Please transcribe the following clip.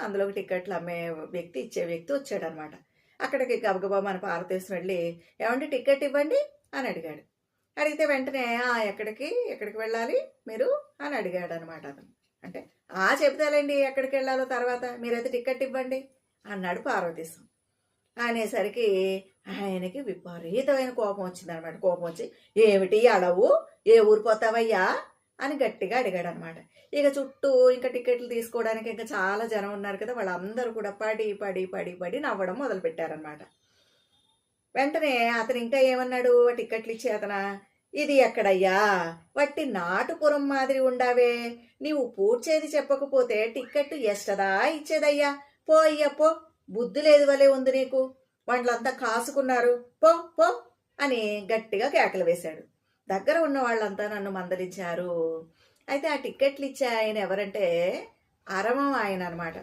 అందులోకి టికెట్లు అమ్మే వ్యక్తి ఇచ్చే వ్యక్తి వచ్చాడనమాట. అక్కడికి గబగబా మన పార్వతీశం వెళ్ళి ఏమండి టికెట్ ఇవ్వండి? అని అడిగాడు. అడిగితే వెంటనే ఎక్కడికి? ఎక్కడికి వెళ్ళాలి మీరు? అని అడిగాడు అనమాట అతను. అంటే ఆ చెప్తాలేండి ఎక్కడికి వెళ్ళాలో తర్వాత? మీరైతే టికెట్ ఇవ్వండి. అన్నాడు పార్వతీశం. అనేసరికి ఆయనకి విపరీతమైన కోపం వచ్చింది అనమాట కోపం వచ్చి ఏమిటి అడవు? ఏ ఊరు పోతావయ్యా? అని గట్టిగా అడిగాడు అనమాట ఇక చుట్టూ ఇంకా టికెట్లు తీసుకోవడానికి ఇంకా చాలా జనం ఉన్నారు కదా వాళ్ళందరూ కూడా పడి పడి పడి పడి నవ్వడం మొదలుపెట్టారనమాట. వెంటనే అతను ఇంకా ఏమన్నాడు? "ఆ టికెట్లు ఇచ్చే అతన? ఇది ఎక్కడయ్యా? వట్టి నాటుపురం మాదిరి ఉండావే. నీవు పూడ్చేది చెప్పకపోతే టికెట్ ఎస్టదా ఇచ్చేదయ్యా? పో అయ్యా పో. బుద్ధి లేదు వలే ఉంది నీకు. వాళ్ళంతా కాసుకున్నారు. పో పో అని గట్టిగా కేకలు వేశాడు. దగ్గర ఉన్న వాళ్ళంతా నన్ను మందలించారు. అయితే ఆ టిక్కెట్లు ఇచ్చే ఆయన ఎవరంటే అరమం ఆయన అనమాట